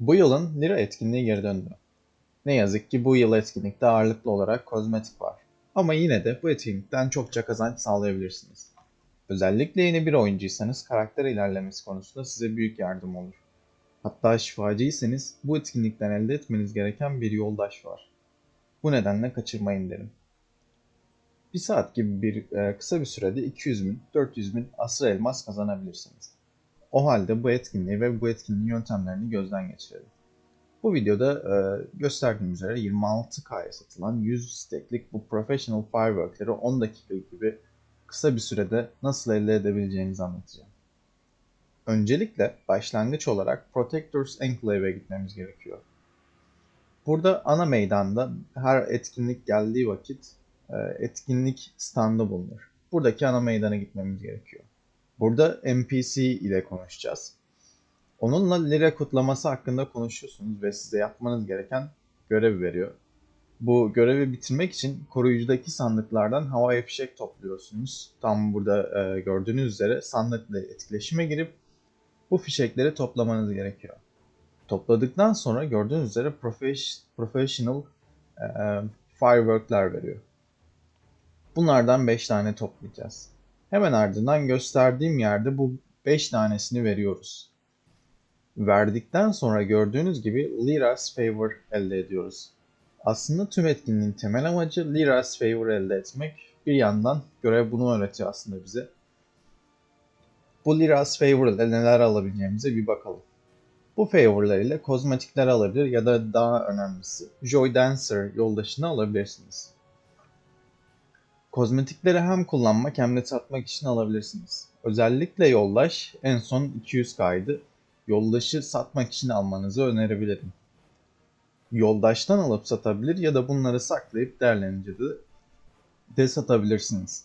Bu yılın Lira etkinliği geri döndü. Ne yazık ki bu yıl etkinlikte ağırlıklı olarak kozmetik var. Ama yine de bu etkinlikten çokça kazanç sağlayabilirsiniz. Özellikle yeni bir oyuncuysanız karakter ilerlemesi konusunda size büyük yardım olur. Hatta şifacıysanız bu etkinlikten elde etmeniz gereken bir yoldaş var. Bu nedenle kaçırmayın derim. Bir saat gibi bir e, kısa bir sürede 200 bin, 400 bin asır elmas kazanabilirsiniz. O halde bu etkinliği ve bu etkinliğin yöntemlerini gözden geçirelim. Bu videoda e, gösterdiğim üzere 26K'ya satılan 100 steklik bu Professional Firework'leri 10 dakika gibi kısa bir sürede nasıl elde edebileceğinizi anlatacağım. Öncelikle başlangıç olarak Protectors Enclave'e gitmemiz gerekiyor. Burada ana meydanda her etkinlik geldiği vakit e, etkinlik standı bulunur. Buradaki ana meydana gitmemiz gerekiyor. Burada NPC ile konuşacağız. Onunla lira kutlaması hakkında konuşuyorsunuz ve size yapmanız gereken görev veriyor. Bu görevi bitirmek için koruyucudaki sandıklardan havai fişek topluyorsunuz. Tam burada e, gördüğünüz üzere sandıkla etkileşime girip bu fişekleri toplamanız gerekiyor. Topladıktan sonra gördüğünüz üzere profes- professional e, firework'lar veriyor. Bunlardan 5 tane toplayacağız. Hemen ardından gösterdiğim yerde bu 5 tanesini veriyoruz. Verdikten sonra gördüğünüz gibi Liras Favor elde ediyoruz. Aslında tüm etkinliğin temel amacı Liras Favor elde etmek. Bir yandan görev bunu öğretiyor aslında bize. Bu Liras Favor ile neler alabileceğimize bir bakalım. Bu favorlar ile kozmetikler alabilir ya da daha önemlisi Joy Dancer yoldaşını alabilirsiniz. Kozmetikleri hem kullanmak hem de satmak için alabilirsiniz. Özellikle yoldaş en son 200K'ydı. Yoldaşı satmak için almanızı önerebilirim. Yoldaştan alıp satabilir ya da bunları saklayıp değerlenince de, de satabilirsiniz.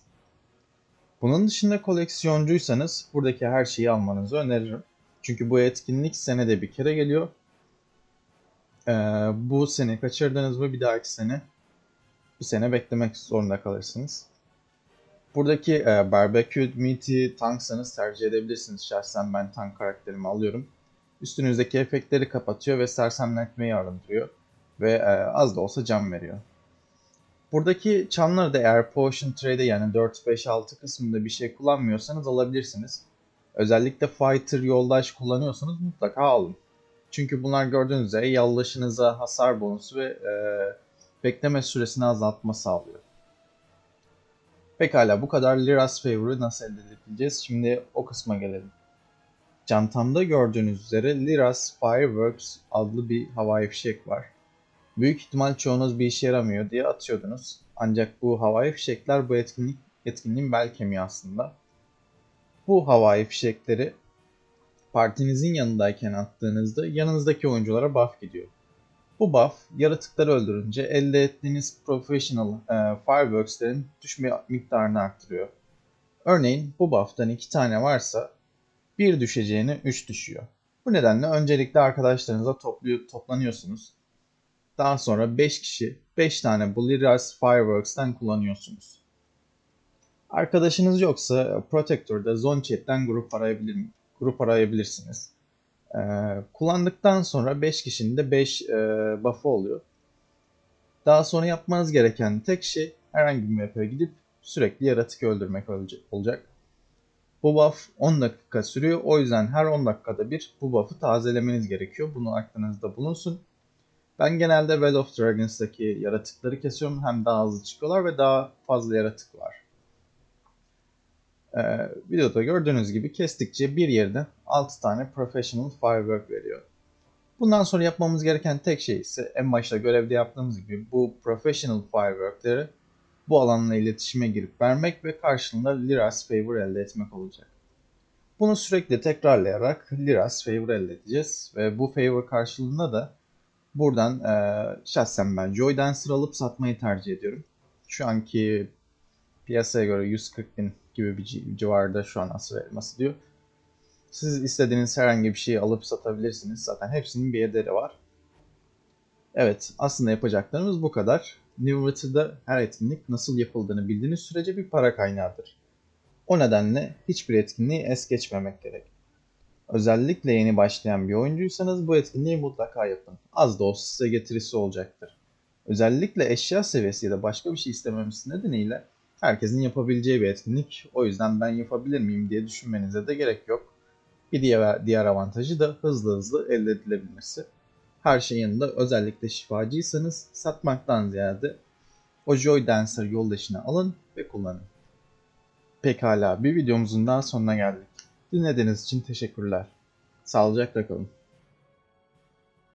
Bunun dışında koleksiyoncuysanız buradaki her şeyi almanızı öneririm. Çünkü bu etkinlik senede bir kere geliyor. Ee, bu sene kaçırdınız mı bir dahaki sene bir sene beklemek zorunda kalırsınız. Buradaki e, barbecue meat'i tanksanız tercih edebilirsiniz. Şahsen ben tank karakterimi alıyorum. Üstünüzdeki efektleri kapatıyor ve sersemletmeyi arındırıyor. Ve e, az da olsa can veriyor. Buradaki çanları da eğer Potion Trade'e yani 4, 5, 6 kısmında bir şey kullanmıyorsanız alabilirsiniz. Özellikle Fighter yoldaş kullanıyorsanız mutlaka alın. Çünkü bunlar gördüğünüz üzere yoldaşınıza hasar bonusu ve e, bekleme süresini azaltma sağlıyor. Pekala bu kadar Liras Favor'ı nasıl elde edebileceğiz? Şimdi o kısma gelelim. Çantamda gördüğünüz üzere Liras Fireworks adlı bir havai fişek var. Büyük ihtimal çoğunuz bir işe yaramıyor diye atıyordunuz. Ancak bu havai fişekler bu etkinlik etkinliğin bel kemiği aslında. Bu havai fişekleri partinizin yanındayken attığınızda yanınızdaki oyunculara buff gidiyor. Bu buff yaratıkları öldürünce elde ettiğiniz professional e, fireworks'lerin düşme miktarını arttırıyor. Örneğin bu buff'tan 2 tane varsa 1 düşeceğine 3 düşüyor. Bu nedenle öncelikle arkadaşlarınıza topluyor, toplanıyorsunuz. Daha sonra 5 kişi 5 tane Bulliras Fireworks'ten kullanıyorsunuz. Arkadaşınız yoksa Protector'da Zone Chat'ten grup arayabilir, grup arayabilirsiniz. Ee, kullandıktan sonra 5 kişinin de 5 e, buff'ı oluyor. Daha sonra yapmanız gereken tek şey herhangi bir map'e gidip sürekli yaratık öldürmek olacak. Bu buff 10 dakika sürüyor. O yüzden her 10 dakikada bir bu buff'ı tazelemeniz gerekiyor. Bunu aklınızda bulunsun. Ben genelde Well of Dragons'taki yaratıkları kesiyorum. Hem daha hızlı çıkıyorlar ve daha fazla yaratık var. Ee, videoda gördüğünüz gibi kestikçe bir yerden 6 tane Professional Firework veriyor. Bundan sonra yapmamız gereken tek şey ise en başta görevde yaptığımız gibi bu Professional Firework'leri bu alanla iletişime girip vermek ve karşılığında Liras Favor elde etmek olacak. Bunu sürekli tekrarlayarak Liras Favor elde edeceğiz ve bu Favor karşılığında da buradan e, şahsen ben Joy Dancer alıp satmayı tercih ediyorum. Şu anki piyasaya göre 140 bin gibi bir civarda şu an asıl elması diyor. Siz istediğiniz herhangi bir şeyi alıp satabilirsiniz. Zaten hepsinin bir ederi var. Evet aslında yapacaklarımız bu kadar. Newrit'de her etkinlik nasıl yapıldığını bildiğiniz sürece bir para kaynağıdır. O nedenle hiçbir etkinliği es geçmemek gerek. Özellikle yeni başlayan bir oyuncuysanız bu etkinliği mutlaka yapın. Az da olsa size getirisi olacaktır. Özellikle eşya seviyesi ya da başka bir şey istememesi nedeniyle herkesin yapabileceği bir etkinlik. O yüzden ben yapabilir miyim diye düşünmenize de gerek yok. Bir diğer, diğer avantajı da hızlı hızlı elde edilebilmesi. Her şeyin yanında özellikle şifacıysanız satmaktan ziyade o Joy Dancer yoldaşını alın ve kullanın. Pekala bir videomuzun daha sonuna geldik. Dinlediğiniz için teşekkürler. Sağlıcakla kalın.